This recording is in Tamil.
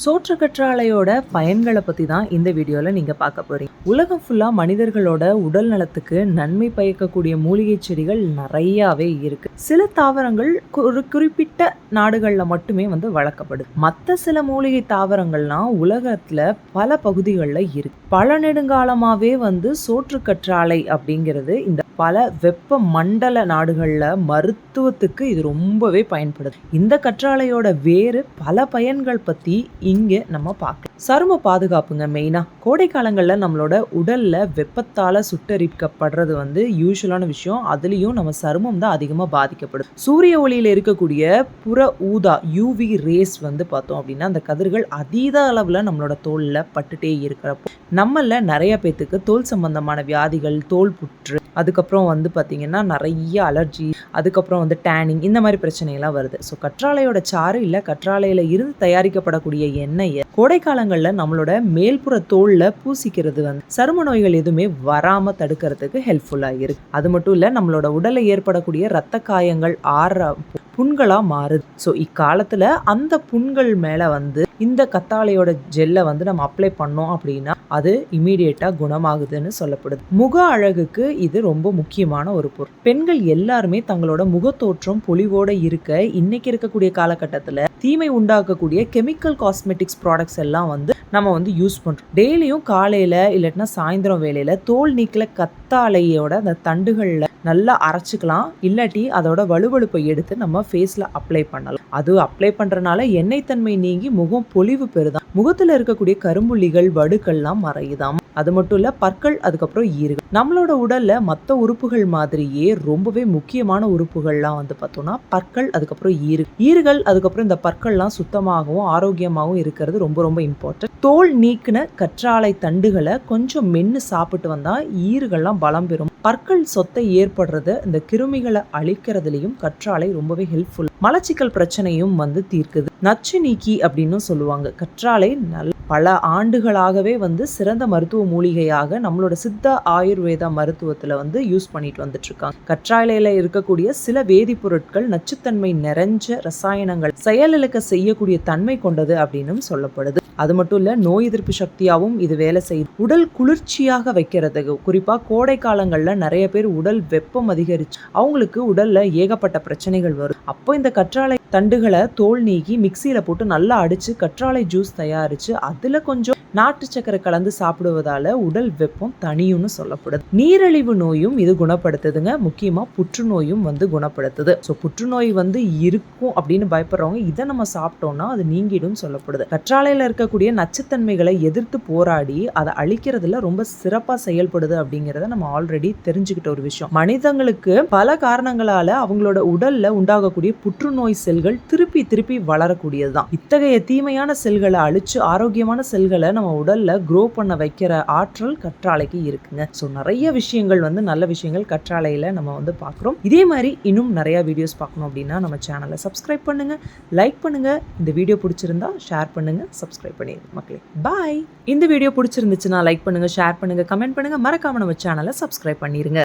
சோற்று கற்றாழையோட பயன்களை பற்றி தான் இந்த வீடியோவில் நீங்கள் பார்க்க போகிறீங்க உலகம் ஃபுல்லாக மனிதர்களோட உடல் நலத்துக்கு நன்மை பயக்கக்கூடிய மூலிகை செடிகள் நிறையாவே இருக்கு. சில தாவரங்கள் ஒரு குறிப்பிட்ட நாடுகளில் மட்டுமே வந்து வளர்க்கப்படுது. மற்ற சில மூலிகை தாவரங்கள்லாம் உலகத்தில் பல பகுதிகளில் இருக்கு. பல நெடுங்காலமாகவே வந்து சோற்று கற்றாழை அப்படிங்கிறது இந்த பல வெப்ப மண்டல நாடுகளில் மருத்துவத்துக்கு இது ரொம்பவே பயன்படுது. இந்த கற்றாழையோட வேறு பல பயன்கள் பற்றி இங்கே நம்ம பார்க்கலாம் சரும பாதுகாப்புங்க மெயினாக கோடை காலங்களில் நம்மளோட உடலில் வெப்பத்தால் சுட்டரிக்கப்படுறது வந்து யூஸ்வலான விஷயம். அதுலேயும் நம்ம சருமம் தான் அதிகமாக பாதிக்கப்படும். சூரிய ஒளியில் இருக்கக்கூடிய புற ஊதா யூவி ரேஸ் வந்து பார்த்தோம் அப்படின்னா அந்த கதிர்கள் அதீத அளவில் நம்மளோட தோலில் பட்டுட்டே இருக்கிறப்போ நம்மளில் நிறைய பேத்துக்கு தோல் சம்பந்தமான வியாதிகள் தோல் புற்று அதுக்கப்புறம் வந்து பார்த்திங்கன்னா நிறைய அலர்ஜி அதுக்கப்புறம் வந்து டேனிங் இந்த மாதிரி பிரச்சனையெல்லாம் வருது. ஸோ கற்றாழையோட சாறு இல்லை கற்றாழையில் இருந்து தயாரிக்கப்படக்கூடிய எண்ணெயை கோடைக்காலங்களில் நம்மளோட மேல்புற தோலில் பூசிக்கிறது வந்து சரும நோய்கள் எதுவுமே வராமல் தடுக்கிறதுக்கு ஹெல்ப்ஃபுல்லாக இருக்குது அது மட்டும் இல்லை நம்மளோட உடலில் ஏற்படக்கூடிய ரத்த காயங்கள் ஆற புண்களாக மாறுது. ஸோ இக்காலத்தில் அந்த புண்கள் மேலே வந்து இந்த கத்தாழையோட ஜெல்லை வந்து நம்ம அப்ளை பண்ணோம் அப்படின்னா அது இமீடியட்டாக குணமாகுதுன்னு சொல்லப்படுது. முக அழகுக்கு இது ரொம்ப முக்கியமான ஒரு பொருள். பெண்கள் எல்லாருமே தங்களோட முகத்தோற்றம் பொலிவோட இருக்க இன்னைக்கு இருக்கக்கூடிய காலகட்டத்தில் தீமை உண்டாக்கக்கூடிய கெமிக்கல் காஸ்மெட்டிக்ஸ் ப்ராடக்ட்ஸ் எல்லாம் வந்து நம்ம வந்து யூஸ் பண்ணுறோம் டெய்லியும் காலையில் இல்லாட்டினா சாயந்தரம் வேலையில் தோல் நீக்கில் கத்தாழையோட அந்த தண்டுகளில் நல்லா அரைச்சிக்கலாம். இல்லாட்டி அதோட வலுவழுப்பை எடுத்து நம்ம ஃபேஸில் அப்ளை பண்ணலாம். அது அப்ளை பண்ணுறனால எண்ணெய் தன்மை நீங்கி முகம் பொலிவு பெறுதான் முகத்தில் இருக்கக்கூடிய கரும்புள்ளிகள் வடுக்கள்லாம் மறையுதாம். அது மட்டும் இல்லை பற்கள் அதுக்கப்புறம் ஈறுகள். நம்மளோட உடலில் மற்ற உறுப்புகள் மாதிரியே ரொம்பவே முக்கியமான உறுப்புகள்லாம் வந்து பார்த்தோம்னா பற்கள் அதுக்கப்புறம் ஈறு. ஈறுகள் அதுக்கப்புறம் இந்த பற்கள்லாம் சுத்தமாகவும் ஆரோக்கியமாகவும் இருக்கிறது ரொம்ப ரொம்ப இம்பார்ட்டன்ட் தோல் நீக்கின கற்றாழை தண்டுகளை கொஞ்சம் மென்று சாப்பிட்டு வந்தால் ஈறுகள்லாம் பலம் பெறும். பற்கள் சொத்தை ஏற்படுறது இந்த கிருமிகளை அழிக்கிறதுலையும் கற்றாழை ரொம்பவே ஹெல்ப்ஃபுல் மலச்சிக்கல் பிரச்சனையும் வந்து தீர்க்குது. நச்சு நீக்கி அப்படின்னு சொல்லுவாங்க. கற்றாழை நல்ல பல ஆண்டுகளாகவே வந்து சிறந்த மருத்துவ மூலிகையாக நம்மளோட சித்த ஆயுர்வேதா மருத்துவத்தில் வந்து யூஸ் பண்ணிட்டு வந்துட்டு இருக்காங்க கற்றாழையில் இருக்கக்கூடிய சில வேதிப்பொருட்கள் நச்சுத்தன்மை நிறைஞ்ச ரசாயனங்கள் செயலிழக்க செய்யக்கூடிய தன்மை கொண்டது அப்படின்னு சொல்லப்படுது. அது மட்டும் இல்லை நோய் எதிர்ப்பு சக்தியாகவும் இது வேலை செய்யுது உடல் குளிர்ச்சியாக வைக்கிறதுக்கு குறிப்பாக கோடை காலங்களில் நிறைய பேர் உடல் வெப்பம் அதிகரிச்சு அவங்களுக்கு உடலில் ஏகப்பட்ட பிரச்சனைகள் வரும். அப்போ இந்த கற்றாழை தண்டுகளை தோல் நீக்கி மிக்சியில் போட்டு நல்லா அடித்து கற்றாழை ஜூஸ் தயாரித்து அதில் கொஞ்சம் நாட்டு சக்கரை கலந்து சாப்பிடுவதால உடல் வெப்பம் தனியும்னு சொல்லப்படுது. நீரிழிவு நோயும் இது குணப்படுத்துதுங்க. முக்கியமாக புற்றுநோயும் வந்து குணப்படுத்துது. ஸோ புற்றுநோய் வந்து இருக்கும் அப்படின்னு பயப்படுறவங்க இதை நம்ம சாப்பிட்டோம்னா அது நீங்கிடும் சொல்லப்படுது. கற்றாழையில் இருக்கக்கூடிய நச்சுத்தன்மைகளை எதிர்த்து போராடி அதை அழிக்கிறதுல ரொம்ப சிறப்பாக செயல்படுது அப்படிங்கிறத நம்ம ஆல்ரெடி தெரிஞ்சுக்கிட்ட ஒரு விஷயம். மனிதங்களுக்கு பல காரணங்களால அவங்களோட உடல்ல உண்டாகக்கூடிய புற்றுநோய் செல்கள் திருப்பி திருப்பி வளரக்கூடியதுதான். இத்தகைய தீமையான செல்களை அழிச்சு ஆரோக்கியமான செல்களை நம்ம உடலில் க்ரோ பண்ண வைக்கிற ஆற்றல் கற்றாழைக்கு இருக்குங்க. ஸோ நிறைய விஷயங்கள் வந்து நல்ல விஷயங்கள் கற்றாழையில் நம்ம வந்து பார்க்குறோம். இதே மாதிரி இன்னும் நிறையா வீடியோஸ் பார்க்கணும் அப்படின்னா நம்ம சேனலை சப்ஸ்கிரைப் பண்ணுங்கள் லைக் பண்ணுங்கள் இந்த வீடியோ பிடிச்சிருந்தா ஷேர் பண்ணுங்கள் சப்ஸ்கிரைப் பண்ணிடுங்க மக்களே. பாய் இந்த வீடியோ பிடிச்சிருந்துச்சுன்னா லைக் பண்ணுங்கள் ஷேர் பண்ணுங்கள் கமெண்ட் பண்ணுங்கள் மறக்காமல் நம்ம சேனலை சப்ஸ்கிரைப் பண்ணிடுங்க